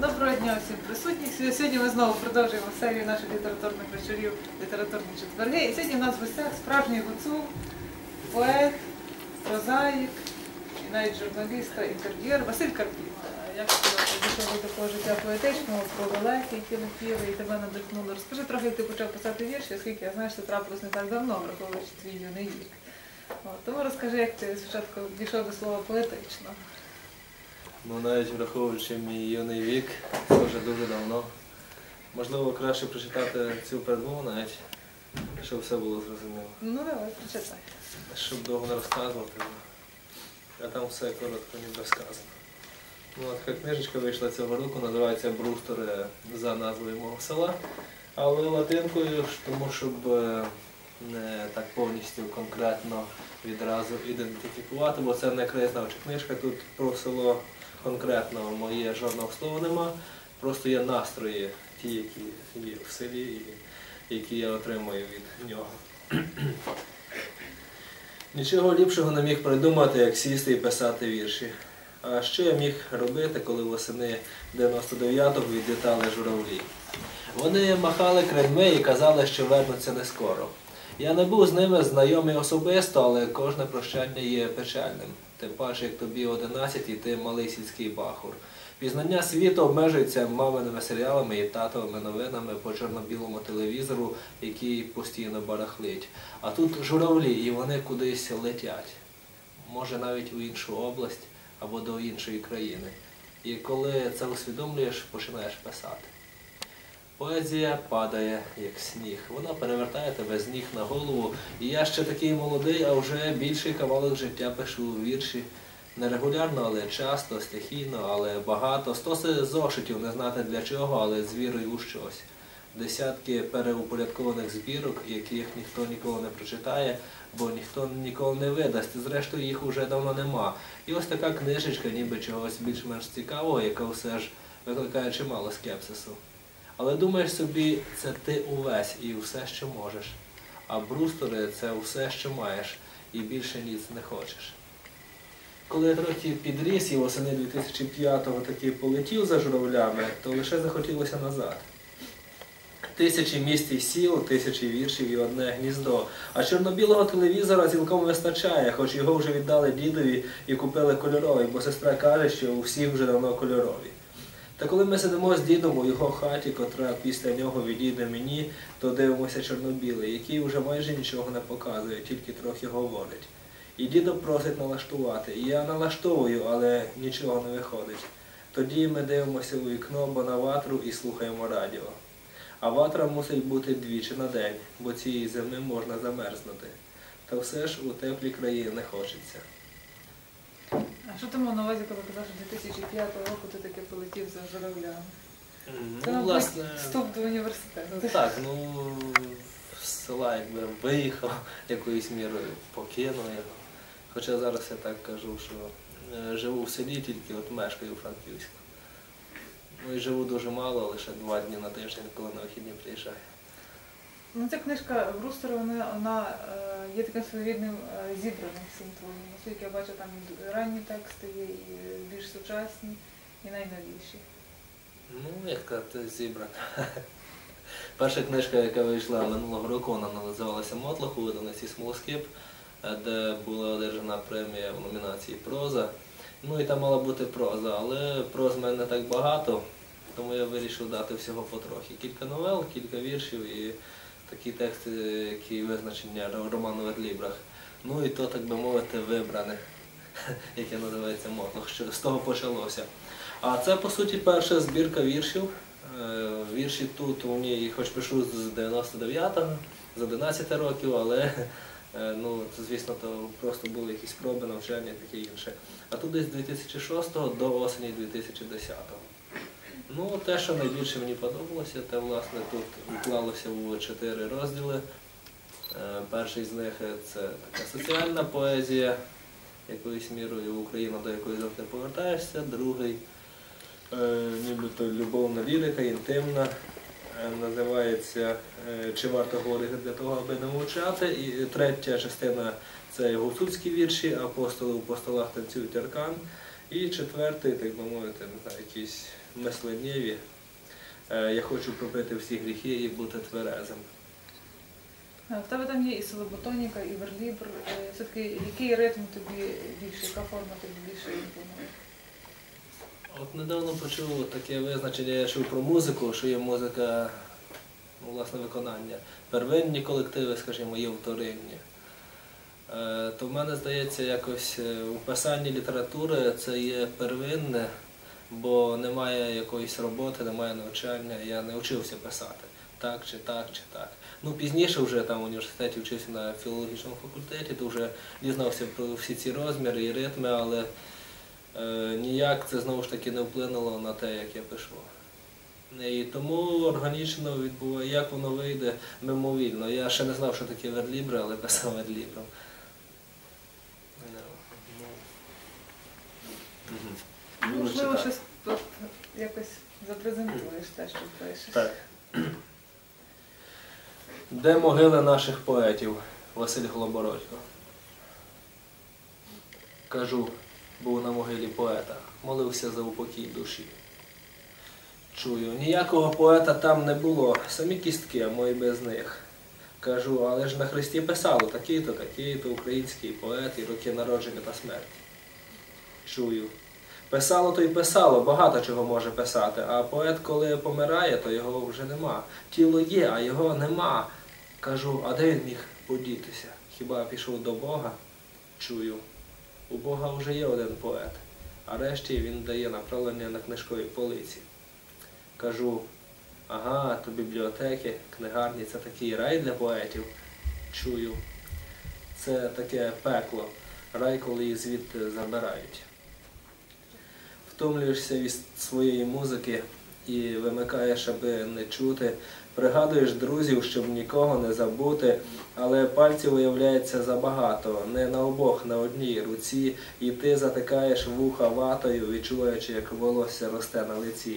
Доброго дня всім присутніх. Сьогодні ми знову продовжуємо серію наших літературних вечорів літературні четверги. І сьогодні в нас в гостях справжній гуцул, поет, прозаїк і навіть журналіст та інтерв'юер Василь Карпів. Як ти дійшов до такого життя поетичного, про лелеки, які летіли, і тебе надихнуло. Розкажи трохи, як ти почав писати вірші, оскільки я знаю, що це трапилось не так давно, враховуючи твій юний вік. Тому розкажи, як ти спочатку дійшов до слова поетично. Ну навіть враховуючи мій юний вік, це вже дуже давно. Можливо, краще прочитати цю передмову навіть, щоб все було зрозуміло. Ну давай, прочитай. Щоб довго не розказувати, а там все коротко ніби сказано. Ну, от така книжечка вийшла цього року, називається Брустори за назвою мого села. Але латинкою, тому щоб е, не так повністю конкретно відразу ідентифікувати, бо це не краєзнавча книжка, тут про село конкретно моє жодного слова нема. Просто є настрої, ті, які є в селі, і які я отримую від нього. Нічого ліпшого не міг придумати, як сісти і писати вірші. А що я міг робити, коли восени 99-го відлітали журавлі? Вони махали крильми і казали, що вернуться не скоро. Я не був з ними знайомий особисто, але кожне прощання є печальним. Тим паче, як тобі 11 і ти малий сільський бахур. Пізнання світу обмежується маминими серіалами і татовими новинами по чорно-білому телевізору, який постійно барахлить. А тут журавлі, і вони кудись летять. Може навіть у іншу область або до іншої країни. І коли це усвідомлюєш, починаєш писати. Поезія падає, як сніг. Вона перевертає тебе з ніг на голову. І я ще такий молодий, а вже більший кавалок життя пишу у вірші. Нерегулярно, але часто, стихійно, але багато. Стоси зошитів не знати для чого, але з вірою у щось. Десятки переупорядкованих збірок, яких ніхто ніколи не прочитає, бо ніхто ніколи не видасть. Зрештою, їх уже давно нема. І ось така книжечка, ніби чогось більш-менш цікавого, яка все ж викликає чимало скепсису. Але думаєш собі, це ти увесь і все, що можеш. А брустори це все, що маєш, і більше ніц не хочеш. Коли я трохи підріс і восени 2005-го таки полетів за журавлями, то лише захотілося назад. Тисячі міст і сіл, тисячі віршів і одне гніздо. А чорно-білого телевізора цілком вистачає, хоч його вже віддали дідові і купили кольоровий, бо сестра каже, що у всіх вже давно кольорові. Та коли ми сидимо з дідом у його хаті, котра після нього відійде мені, то дивимося чорно-білий, який вже майже нічого не показує, тільки трохи говорить. І дідо просить налаштувати. І я налаштовую, але нічого не виходить. Тоді ми дивимося у вікно, бо на ватру і слухаємо радіо. А ватра мусить бути двічі на день, бо цієї зими можна замерзнути. Та все ж у теплі країни не хочеться. А що ти мав на увазі, коли казав, що 2005 року ти таки полетів за журавлями? Це, Ну, мабуть, власне, вступ до університету. ну, так, ну з села якби виїхав якоюсь мірою, покинув його. Хоча зараз я так кажу, що е, живу в селі, тільки от мешкаю у Франківську. Ну і живу дуже мало, лише два дні на тиждень, коли на вихідні приїжджаю. Ну, ця книжка Брустера, вона, вона е, є таким своєрідним е, зібраним всім твоїм. Оскільки я бачу, там і ранні тексти є, і більш сучасні, і найновіші. Ну, як сказати, зібрана. Перша книжка, яка вийшла минулого року, вона називалася Мотлох у видавниці Смолоскип, е, де була одержана премія в номінації Проза. Ну і там мала бути проза, але проз в мене не так багато, тому я вирішив дати всього потрохи. Кілька новел, кілька віршів і такі тексти, які визначені роману Верлібрах. Ну і то, так би мовити, вибране, яке називається Мотлох, що з того почалося. А це, по суті, перша збірка віршів. Е, Вірші тут у ній, хоч пишу з 99-го, з 11 років, але е, ну, це, звісно, то просто були якісь спроби, навчання і таке інше. А тут десь з 2006 до осені 2010-го. Ну, те, що найбільше мені подобалося, те, власне, тут уклалося у чотири розділи. Е, Перший з них е, це така соціальна поезія, якоюсь мірою Україна, до якої завжди повертаєшся. Другий е, нібито любовна лірика, інтимна. Називається Чи варто говорити для того, аби не мовчати. І третя частина це гуцульські вірші, апостоли у постолах танцюють аркан. І четвертий, так би мовити, не знаю, якийсь мисленнєві. Е, Я хочу пропити всі гріхи і бути тверезим. В тебе там є і солоботоніка, і верлібр. Е, Все-таки який ритм тобі більше, яка форма тобі більше імпонує? От недавно почув таке визначення, я чув про музику, що є музика, ну, власне, виконання. Первинні колективи, скажімо, є вторинні. Е, То в мене здається, якось е, у писанні літератури це є первинне, бо немає якоїсь роботи, немає навчання, я не вчився писати. Так чи так, чи так. Ну пізніше вже там в університеті вчився на філологічному факультеті, то вже дізнався про всі ці розміри і ритми, але е, ніяк це знову ж таки не вплинуло на те, як я пишу. І тому органічно відбуває, як воно вийде мимовільно. Я ще не знав, що таке верлібри, але писав верлібром. Ну, ну. Мгм. Буду Можливо, щось от якось запрезентуєш те, що пишеш. Так. Де могили наших поетів? Василь Глобородько. Кажу, був на могилі поета, молився за упокій душі. Чую, ніякого поета там не було, самі кістки, а мої без них. Кажу, але ж на хресті писало такий-то, такий-то український поет і роки народження та смерті. Чую. Писало то й писало, багато чого може писати, а поет, коли помирає, то його вже нема. Тіло є, а його нема. Кажу, а де він міг подітися? Хіба пішов до Бога? Чую. У Бога вже є один поет, а решті він дає направлення на книжковій полиці. Кажу, ага, то бібліотеки, книгарні це такий рай для поетів. Чую. Це таке пекло, рай, коли їх звідти забирають втомлюєшся від своєї музики і вимикаєш, аби не чути. Пригадуєш друзів, щоб нікого не забути, але пальців виявляється забагато, не на обох, на одній руці, і ти затикаєш вуха ватою, відчуваючи, як волосся росте на лиці.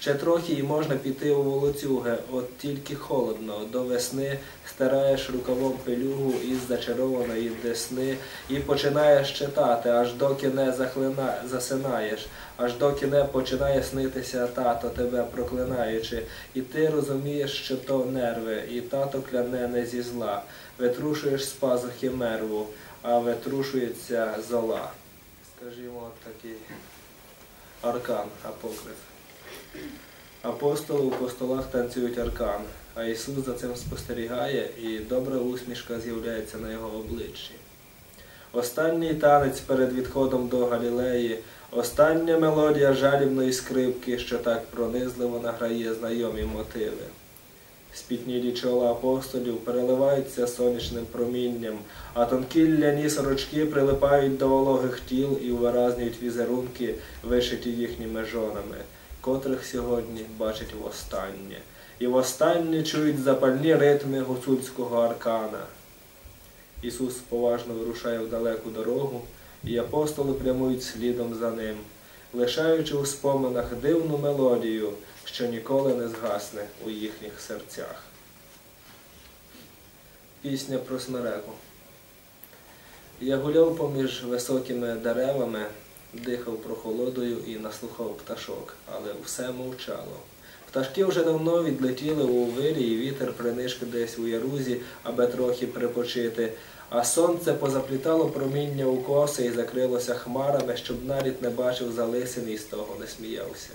Ще трохи і можна піти у волоцюги, от тільки холодно. До весни стираєш рукавом пилюгу із зачарованої десни і починаєш читати, аж доки не захлина... засинаєш, аж доки не починає снитися тато, тебе проклинаючи. І ти розумієш, що то нерви, і тато кляне не зі зла. Витрушуєш з пазухи мерву, а витрушується зола. Скажімо, такий аркан апокриф. Апостоли у постолах танцюють аркан, а Ісус за цим спостерігає, і добра усмішка з'являється на його обличчі. Останній танець перед відходом до Галілеї, остання мелодія жалібної скрипки, що так пронизливо награє знайомі мотиви. Спітнілі чола апостолів переливаються сонячним промінням, а тонкі ляні сорочки прилипають до вологих тіл і увиразнюють візерунки, вишиті їхніми жонами, котрих сьогодні бачать востаннє. І востаннє чують запальні ритми гуцульського аркана. Ісус поважно вирушає в далеку дорогу, і апостоли прямують слідом за ним, лишаючи у споминах дивну мелодію, що ніколи не згасне у їхніх серцях. Пісня про смереку. Я гуляв поміж високими деревами, дихав прохолодою і наслухав пташок, але все мовчало. Пташки вже давно відлетіли у вирі, і вітер принишки десь у ярузі, аби трохи припочити, а сонце позаплітало проміння у коси і закрилося хмарами, щоб навіть не бачив залисин і з того не сміявся.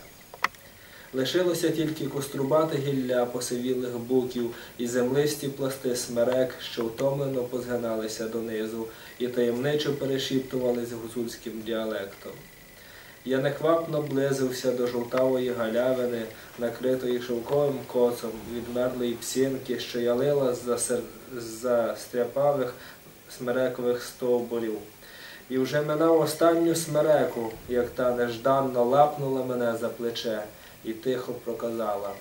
Лишилося тільки кострубати гілля посивілих буків і землисті пласти смерек, що втомлено позгиналися донизу і таємничо перешіптувались гуцульським діалектом. Я неквапно близився до жовтавої галявини, накритої шовковим коцом, відмерлої псінки, що ялила з-за сер- з-за стряпавих смерекових стовбурів. І вже минав останню смереку, як та нежданно лапнула мене за плече і тихо проказала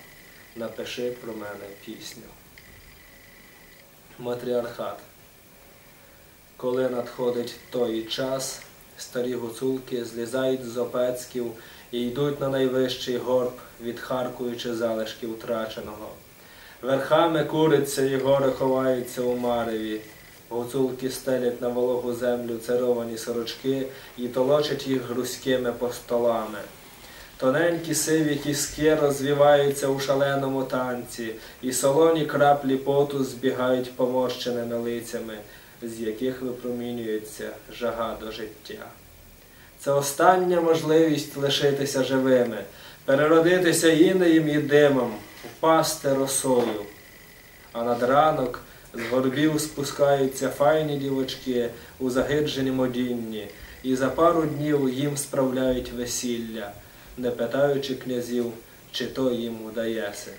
напиши про мене пісню. Матріархат. Коли надходить той час, старі гуцулки злізають з опецьків і йдуть на найвищий горб, відхаркуючи залишки втраченого. Верхами куриться і гори ховаються у мареві. Гуцулки стелять на вологу землю царовані сорочки і толочать їх грузькими постолами. Тоненькі сиві кіски розвіваються у шаленому танці, і солоні краплі поту збігають поморщеними лицями, з яких випромінюється жага до життя. Це остання можливість лишитися живими, переродитися інеєм і димом, впасти росою. А над ранок з горбів спускаються файні дівочки у загидженім одінні, і за пару днів їм справляють весілля, не питаючи князів, чи то їм удається.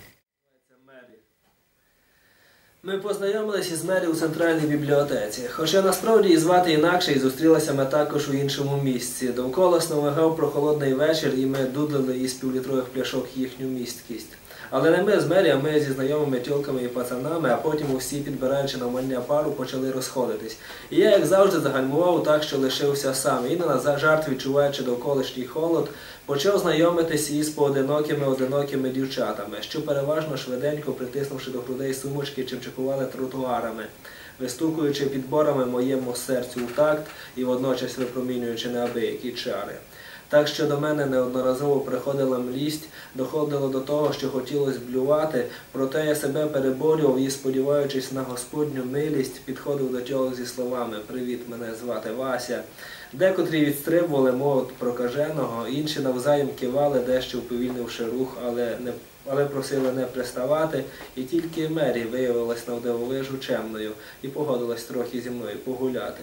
Ми познайомилися із Мері у центральній бібліотеці. Хоча насправді її звати інакше і зустрілися ми також у іншому місці. Довкола сновигав прохолодний вечір, і ми дудлили із півлітрових пляшок їхню місткість. Але не ми з Мері, а ми зі знайомими тьолками і пацанами, а потім усі, підбираючи навмання пару, почали розходитись. І я, як завжди, загальмував так, що лишився сам. І на жарт, відчуваючи довколишній холод, почав знайомитись із поодинокими одинокими дівчатами, що переважно швиденько, притиснувши до грудей сумочки, чимчикували тротуарами, вистукуючи підборами моєму серцю у такт і водночас випромінюючи неабиякі чари. Так що до мене неодноразово приходила млість, доходило до того, що хотілося блювати, проте я себе переборював і, сподіваючись на Господню милість, підходив до тьох зі словами Привіт, мене звати Вася. Декотрі відстрибували мов прокаженого, інші навзаєм кивали, дещо уповільнивши рух, але не але просили не приставати, і тільки Мері виявилась навдивовижу чемною і погодилась трохи зі мною погуляти.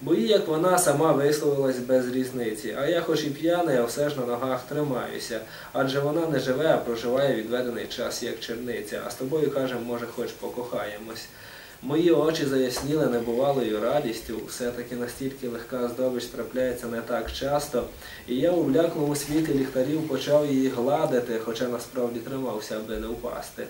Бо їй, як вона сама висловилась без різниці, а я хоч і п'яний, а все ж на ногах тримаюся, адже вона не живе, а проживає відведений час як черниця, а з тобою, кажем, може, хоч покохаємось. Мої очі заясніли небувалою радістю, все-таки настільки легка здобич трапляється не так часто, і я у вляклому світі ліхтарів почав її гладити, хоча насправді тримався, аби не впасти.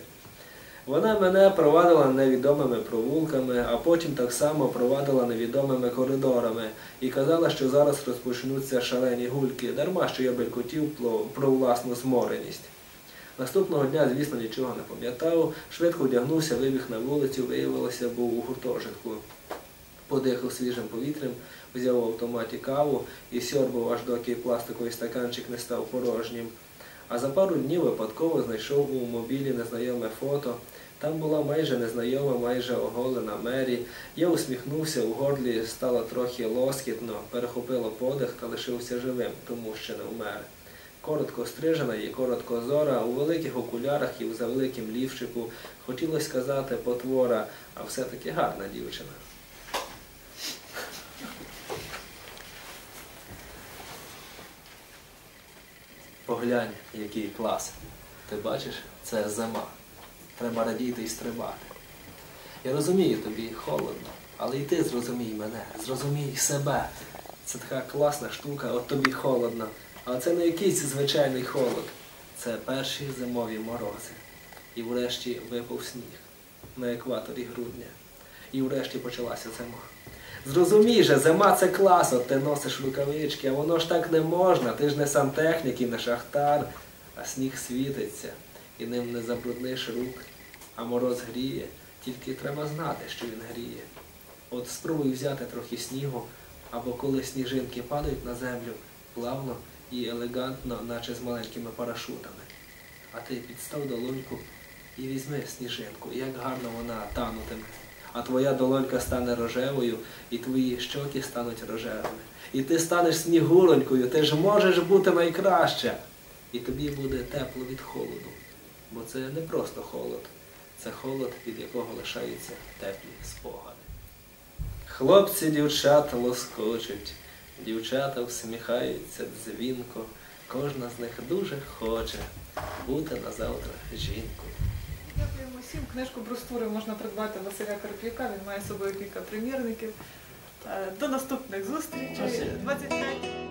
Вона мене провадила невідомими провулками, а потім так само провадила невідомими коридорами і казала, що зараз розпочнуться шалені гульки, дарма що я белькотів про власну змореність. Наступного дня, звісно, нічого не пам'ятав, швидко вдягнувся, вибіг на вулицю, виявилося, був у гуртожитку. Подихав свіжим повітрям, взяв в автоматі каву і сьорбав, аж доки пластиковий стаканчик не став порожнім. А за пару днів випадково знайшов у мобілі незнайоме фото. Там була майже незнайома, майже оголена Мері. Я усміхнувся, у горлі стало трохи лоскітно, перехопило подих та лишився живим, тому що не вмер. Коротко стрижена і коротко зора, у великих окулярах і в завеликім лівчику. Хотілося сказати потвора, а все-таки гарна дівчина. Поглянь, який клас. Ти бачиш, це зима. Треба радіти і стрибати. Я розумію, тобі холодно, але і ти зрозумій мене, зрозумій себе. Це така класна штука, от тобі холодно. Але це не якийсь звичайний холод. Це перші зимові морози. І врешті випав сніг на екваторі грудня. І врешті почалася зима. Зрозумій же, зима це клас, ти носиш рукавички, а воно ж так не можна. Ти ж не сантехнік і не шахтар, а сніг світиться, і ним не забрудниш рук, а мороз гріє, тільки треба знати, що він гріє. От спробуй взяти трохи снігу, або коли сніжинки падають на землю, плавно і елегантно, наче з маленькими парашутами. А ти підстав долоньку і візьми сніжинку, як гарно вона танутиме а твоя долонька стане рожевою, і твої щоки стануть рожевими. І ти станеш снігуронькою, ти ж можеш бути найкраща. І тобі буде тепло від холоду. Бо це не просто холод, це холод, від якого лишаються теплі спогади. Хлопці дівчата лоскочуть, дівчата всміхаються дзвінко, кожна з них дуже хоче бути назавтра жінкою. Дякуємо всім. Книжку Брустури можна придбати Василя Карп'яка, він має з собою кілька примірників. Е, До наступних зустрічей. Спасибо. 25